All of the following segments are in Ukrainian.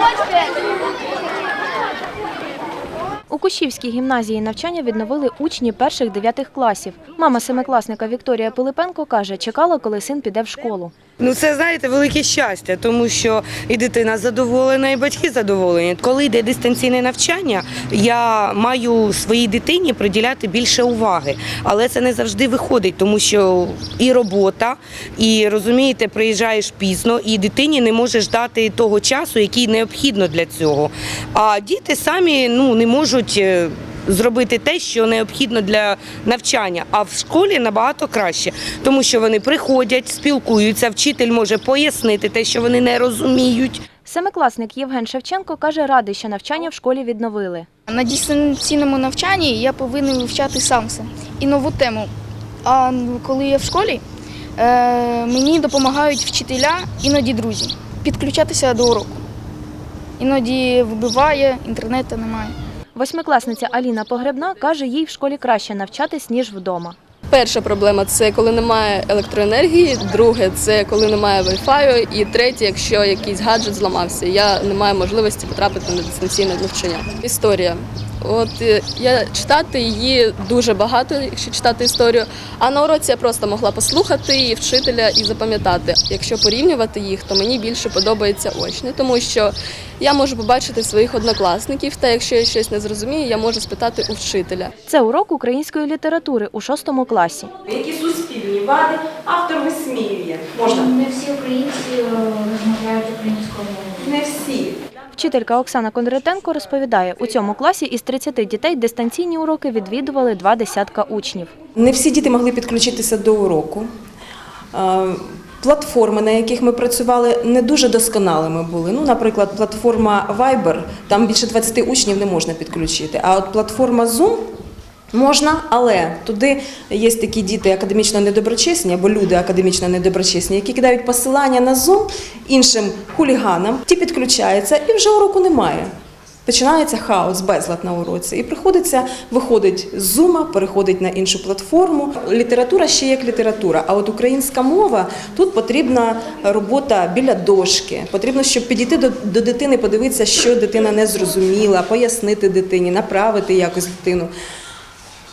muito diferente. У Кущівській гімназії навчання відновили учні перших дев'ятих класів. Мама семикласника Вікторія Пилипенко каже, чекала, коли син піде в школу. Ну це знаєте велике щастя, тому що і дитина задоволена, і батьки задоволені. Коли йде дистанційне навчання, я маю своїй дитині приділяти більше уваги, але це не завжди виходить, тому що і робота, і розумієте, приїжджаєш пізно, і дитині не можеш дати того часу, який необхідно для цього. А діти самі ну не можуть. Е, Зробити те, що необхідно для навчання, а в школі набагато краще, тому що вони приходять, спілкуються, вчитель може пояснити те, що вони не розуміють. Семикласник Євген Шевченко каже, радий, що навчання в школі відновили. На дистанційному навчанні я повинен вивчати сам все і нову тему. А коли я в школі, е, мені допомагають вчителя, іноді друзі, підключатися до уроку. Іноді вибиває, інтернету немає. Восьмикласниця Аліна Погребна каже, їй в школі краще навчатись, ніж вдома. Перша проблема це коли немає електроенергії, друге це коли немає Wi-Fi, і третє, якщо якийсь гаджет зламався, я не маю можливості потрапити на дистанційне навчання. Історія. От е, я читати її дуже багато, якщо читати історію. А на уроці я просто могла послухати і вчителя і запам'ятати. Якщо порівнювати їх, то мені більше подобається очне, тому що я можу побачити своїх однокласників, та якщо я щось не зрозумію, я можу спитати у вчителя. Це урок української літератури у шостому класі. Які суспільні вади автор висміює? Можна Не всі українці е, розмовляють українською мовою. не всі. Вчителька Оксана Кондратенко розповідає, у цьому класі із 30 дітей дистанційні уроки відвідували два десятка учнів. Не всі діти могли підключитися до уроку. Платформи, на яких ми працювали, не дуже досконалими були. Ну, наприклад, платформа Viber, там більше 20 учнів не можна підключити. А от платформа Zoom можна, але туди є такі діти академічно недоброчесні або люди академічно недоброчесні, які кидають посилання на Zoom іншим хуліганам, ті підключаються і вже уроку немає. Починається хаос, безлад на уроці, і приходиться виходить з зума, переходить на іншу платформу. Література ще як література. А от українська мова тут потрібна робота біля дошки. Потрібно, щоб підійти до, до дитини, подивитися, що дитина не зрозуміла, пояснити дитині, направити якось дитину.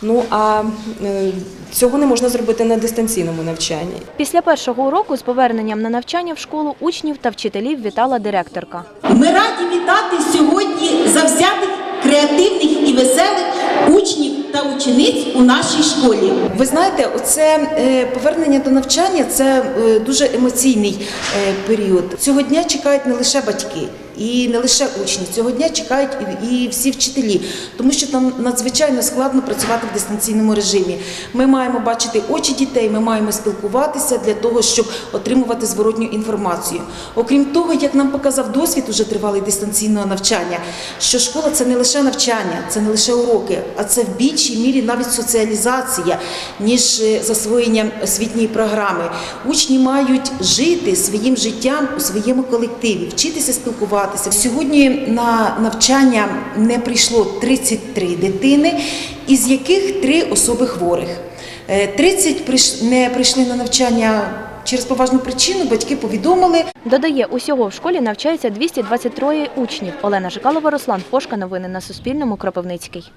Ну а е, цього не можна зробити на дистанційному навчанні. Після першого уроку з поверненням на навчання в школу учнів та вчителів вітала директорка. Ми раді вітати сьогодні завзятих, креативних і веселих учнів та учениць у нашій школі. Ви знаєте, оце е, повернення до навчання це е, дуже емоційний період. Цього дня чекають не лише батьки. І не лише учні, цього дня чекають і- всі вчителі, тому що там надзвичайно складно працювати в дистанційному режимі. Ми маємо бачити очі дітей, ми маємо спілкуватися для того, щоб отримувати зворотню інформацію. Окрім того, як нам показав досвід уже тривалий дистанційного навчання, що школа це не лише навчання, це не лише уроки, а це в більшій мірі навіть соціалізація, ніж е, засвоєння освітньої програми. Учні мають жити своїм життям у своєму колективі, вчитися спілкуватися. Сьогодні на навчання не прийшло 33 дитини, із яких три особи хворих. Е, 30 не прийшли на навчання через поважну причину. Батьки повідомили, Додає, усього в школі навчається 223 учнів. Олена Жикалова, Руслан Фошка. Новини на Суспільному. Кропивницький.